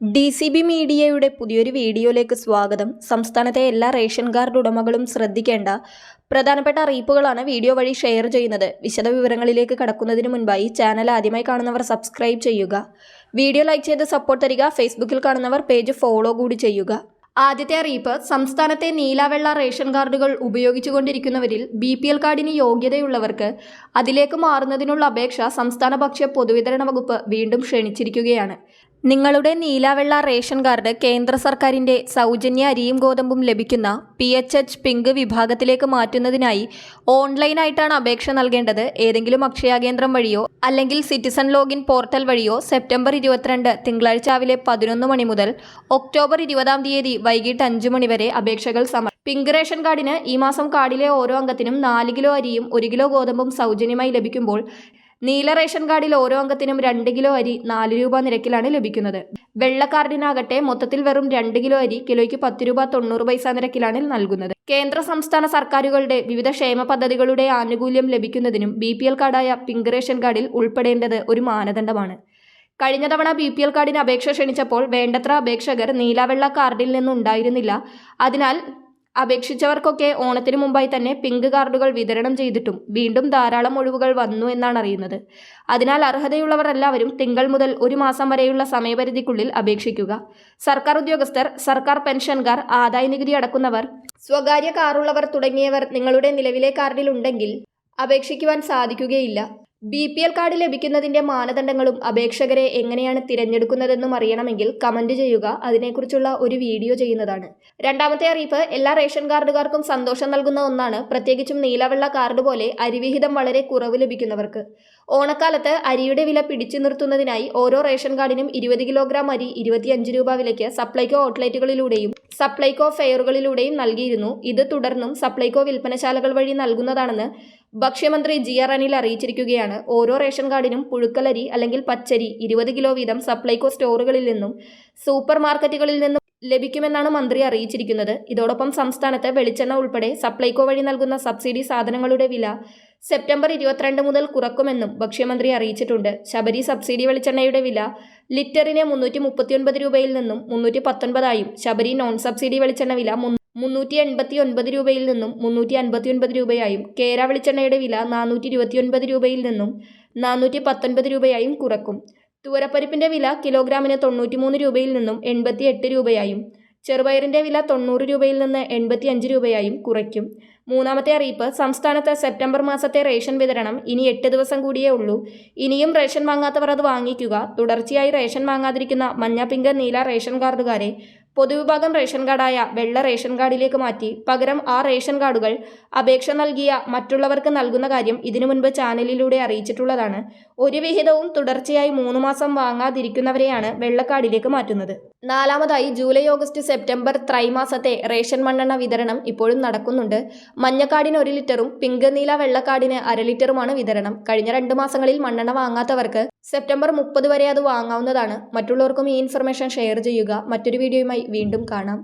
D C B മീഡിയയുടെ പുതിയൊരു വീഡിയോയിലേക്ക് സ്വാഗതം. സംസ്ഥാനത്തെ എല്ലാ റേഷൻ കാർഡ് ഉടമകളും ശ്രദ്ധിക്കേണ്ട പ്രധാനപ്പെട്ട അറിയിപ്പുകളാണ് വീഡിയോ വഴി ഷെയർ ചെയ്യുന്നത്. വിശദ വിശദവിവരങ്ങളിലേക്ക് കടക്കുന്നതിന് മുൻപായി ചാനൽ ആദ്യമായി കാണുന്നവർ സബ്സ്ക്രൈബ് ചെയ്യുക. വീഡിയോ ലൈക്ക് ചെയ്ത് സപ്പോർട്ട് തരിക. ഫേസ്ബുക്കിൽ കാണുന്നവർ പേജ് ഫോളോ കൂടി ചെയ്യുക. ആദ്യത്തെ അറിയിപ്പ് സംസ്ഥാനത്തെ നീലാവെള്ള റേഷൻ കാർഡുകൾ ഉപയോഗിച്ചുകൊണ്ടിരിക്കുന്നവരിൽ ബി പി എൽ കാർഡിന് യോഗ്യതയുള്ളവർക്ക് അതിലേക്ക് മാറുന്നതിനുള്ള അപേക്ഷ സംസ്ഥാന ഭക്ഷ്യ പൊതുവിതരണ വകുപ്പ് വീണ്ടും ക്ഷണിച്ചിരിക്കുകയാണ്. നിങ്ങളുടെ നീലാവെള്ള റേഷൻ കാർഡ് കേന്ദ്ര സർക്കാരിന്റെ സൗജന്യ അരിയും ഗോതമ്പും ലഭിക്കുന്ന പി എച്ച് എച്ച് പിങ്ക് വിഭാഗത്തിലേക്ക് മാറ്റുന്നതിനായി ഓൺലൈനായിട്ടാണ് അപേക്ഷ നൽകേണ്ടത്. ഏതെങ്കിലും അക്ഷയ കേന്ദ്രം വഴിയോ അല്ലെങ്കിൽ സിറ്റിസൺ ലോഗിൻ പോർട്ടൽ വഴിയോ സെപ്റ്റംബർ ഇരുപത്തിരണ്ട് തിങ്കളാഴ്ച രാവിലെ പതിനൊന്ന് മണി മുതൽ ഒക്ടോബർ ഇരുപതാം തീയതി വൈകിട്ട് അഞ്ച് മണി വരെ അപേക്ഷകൾ സമർ പിങ്ക് റേഷൻ കാർഡിന് ഈ മാസം കാർഡിലെ ഓരോ അംഗത്തിനും നാല് കിലോ അരിയും ഒരു കിലോ ഗോതമ്പും സൗജന്യമായി ലഭിക്കുമ്പോൾ നീല റേഷൻ കാർഡിൽ ഓരോ അംഗത്തിനും രണ്ട് കിലോ അരി നാല് രൂപ നിരക്കിലാണ് ലഭിക്കുന്നത്. വെള്ള കാർഡിനാകട്ടെ മൊത്തത്തിൽ വെറും രണ്ട് കിലോ അരി കിലോയ്ക്ക് പത്ത് രൂപ തൊണ്ണൂറ് പൈസ നിരക്കിലാണ് നൽകുന്നത്. കേന്ദ്ര സംസ്ഥാന സർക്കാരുകളുടെ വിവിധ ക്ഷേമ പദ്ധതികളുടെ ആനുകൂല്യം ലഭിക്കുന്നതിനും ബി പി എൽ കാർഡായ പിങ്ക് റേഷൻ കാർഡിൽ ഉൾപ്പെടേണ്ടത് ഒരു മാനദണ്ഡമാണ്. കഴിഞ്ഞ തവണ ബി പി എൽ കാർഡിന് അപേക്ഷ ക്ഷണിച്ചപ്പോൾ വേണ്ടത്ര അപേക്ഷകർ നീലവെള്ള കാർഡിൽ നിന്നുണ്ടായിരുന്നില്ല. അതിനാൽ അപേക്ഷിച്ചവർക്കൊക്കെ ഓണത്തിന് മുമ്പായി തന്നെ പിങ്ക് കാർഡുകൾ വിതരണം ചെയ്തിട്ടും വീണ്ടും ധാരാളം ഒഴിവുകൾ വന്നു എന്നാണ് അറിയുന്നത്. അതിനാൽ അർഹതയുള്ളവർ എല്ലാവരും തിങ്കൾ മുതൽ ഒരു മാസം വരെയുള്ള സമയപരിധിക്കുള്ളിൽ അപേക്ഷിക്കുക. സർക്കാർ ഉദ്യോഗസ്ഥർ സർക്കാർ പെൻഷൻകാർ ആദായനികുതി അടക്കുന്നവർ സ്വകാര്യ കാറുള്ളവർ തുടങ്ങിയവർ നിങ്ങളുടെ നിലവിലെ കാർഡിൽ ഉണ്ടെങ്കിൽ അപേക്ഷിക്കുവാൻ സാധിക്കുകയില്ല. ബി പി എൽ കാർഡ് ലഭിക്കുന്നതിന്റെ മാനദണ്ഡങ്ങളും അപേക്ഷകരെ എങ്ങനെയാണ് തിരഞ്ഞെടുക്കുന്നതെന്നും അറിയണമെങ്കിൽ കമന്റ് ചെയ്യുക. അതിനെക്കുറിച്ചുള്ള ഒരു വീഡിയോ ചെയ്യുന്നതാണ്. രണ്ടാമത്തെ അറിയിപ്പ് എല്ലാ റേഷൻ കാർഡുകാർക്കും സന്തോഷം നൽകുന്ന ഒന്നാണ് പ്രത്യേകിച്ചും നീലവെള്ള കാർഡ് പോലെ അരിവിഹിതം വളരെ കുറവ് ലഭിക്കുന്നവർക്ക്. ഓണക്കാലത്ത് അരിയുടെ വില പിടിച്ചു നിർത്തുന്നതിനായി ഓരോ റേഷൻ കാർഡിനും ഇരുപത് കിലോഗ്രാം അരി ഇരുപത്തിയഞ്ച് രൂപ വിലയ്ക്ക് സപ്ലൈകോ ഔട്ട്ലെറ്റുകളിലൂടെയും സപ്ലൈകോ ഫെയറുകളിലൂടെയും നൽകിയിരുന്നു. ഇത് തുടർന്നും സപ്ലൈകോ വിൽപ്പനശാലകൾ വഴി നൽകുന്നതാണെന്ന് ഭക്ഷ്യമന്ത്രി ജി ആർ അനിൽ അറിയിച്ചിരിക്കുകയാണ്. ഓരോ റേഷൻ കാർഡിനും പുഴുക്കലരി അല്ലെങ്കിൽ പച്ചരി ഇരുപത് കിലോ വീതം സപ്ലൈകോ സ്റ്റോറുകളിൽ നിന്നും സൂപ്പർ മാർക്കറ്റുകളിൽ നിന്നും ലഭിക്കുമെന്നാണ് മന്ത്രി അറിയിച്ചിരിക്കുന്നത്. ഇതോടൊപ്പം സംസ്ഥാനത്ത് വെളിച്ചെണ്ണ ഉൾപ്പെടെ സപ്ലൈകോ വഴി നൽകുന്ന സബ്സിഡി സാധനങ്ങളുടെ വില സെപ്റ്റംബർ ഇരുപത്തിരണ്ട് മുതൽ കുറക്കുമെന്നും ഭക്ഷ്യമന്ത്രി അറിയിച്ചിട്ടുണ്ട്. ശബരി സബ്സിഡി വെളിച്ചെണ്ണയുടെ വില ലിറ്ററിന് മുന്നൂറ്റി മുപ്പത്തിയൊൻപത് രൂപയിൽ നിന്നും മുന്നൂറ്റി പത്തൊൻപതായും ശബരി നോൺ സബ്സിഡി വെളിച്ചെണ്ണ വില മുന്നൂറ്റി എൺപത്തി ഒൻപത് രൂപയിൽ നിന്നും മുന്നൂറ്റി അൻപത്തി ഒൻപത് രൂപയായും കേര വെളിച്ചെണ്ണയുടെ വില നാനൂറ്റി ഇരുപത്തിയൊൻപത് രൂപയിൽ നിന്നും നാനൂറ്റി പത്തൊൻപത് രൂപയായും കുറക്കും. തുവരപ്പരിപ്പിന്റെ വില കിലോഗ്രാമിന് തൊണ്ണൂറ്റിമൂന്ന് രൂപയിൽ നിന്നും എൺപത്തി എട്ട് രൂപയായും ചെറുപയറിന്റെ വില തൊണ്ണൂറ് രൂപയിൽ നിന്ന് എൺപത്തി അഞ്ച് രൂപയായും കുറയ്ക്കും. മൂന്നാമത്തെ അറിയിപ്പ് സംസ്ഥാനത്ത് സെപ്റ്റംബർ മാസത്തെ റേഷൻ വിതരണം ഇനി എട്ട് ദിവസം കൂടിയേ ഉള്ളൂ. ഇനിയും റേഷൻ വാങ്ങാത്തവർ അത് വാങ്ങിക്കുക. തുടർച്ചയായി റേഷൻ വാങ്ങാതിരിക്കുന്ന മഞ്ഞ പിങ്ക് നീല റേഷൻ കാർഡുകാരെ പൊതുവിഭാഗം റേഷൻ കാർഡായ വെള്ള റേഷൻ കാർഡിലേക്ക് മാറ്റി പകരം ആ റേഷൻ കാർഡുകൾ അപേക്ഷ നൽകിയ മറ്റുള്ളവർക്ക് നൽകുന്ന കാര്യം ഇതിനു മുൻപ് ചാനലിലൂടെ അറിയിച്ചിട്ടുള്ളതാണ്. ഒരു വിഹിതവും തുടർച്ചയായി മൂന്ന് മാസം വാങ്ങാതിരിക്കുന്നവരെയാണ് വെള്ളക്കാർഡിലേക്ക് മാറ്റുന്നത്. നാലാമതായി ജൂലൈ ഓഗസ്റ്റ് സെപ്റ്റംബർ ത്രൈമാസത്തെ റേഷൻ മണ്ണെണ്ണ വിതരണം ഇപ്പോഴും നടക്കുന്നുണ്ട്. മഞ്ഞക്കാടിന് ഒരു ലിറ്ററും പിങ്ക് നീല വെള്ളക്കാടിന് അര ലിറ്ററുമാണ് വിതരണം. കഴിഞ്ഞ രണ്ട് മാസങ്ങളിൽ മണ്ണെണ്ണ വാങ്ങാത്തവർക്ക് സെപ്റ്റംബർ മുപ്പത് വരെ അത് വാങ്ങാവുന്നതാണ്. മറ്റുള്ളവർക്കും ഈ ഇൻഫർമേഷൻ ഷെയർ ചെയ്യുക. മറ്റൊരു വീഡിയോയുമായി വീണ്ടും കാണാം.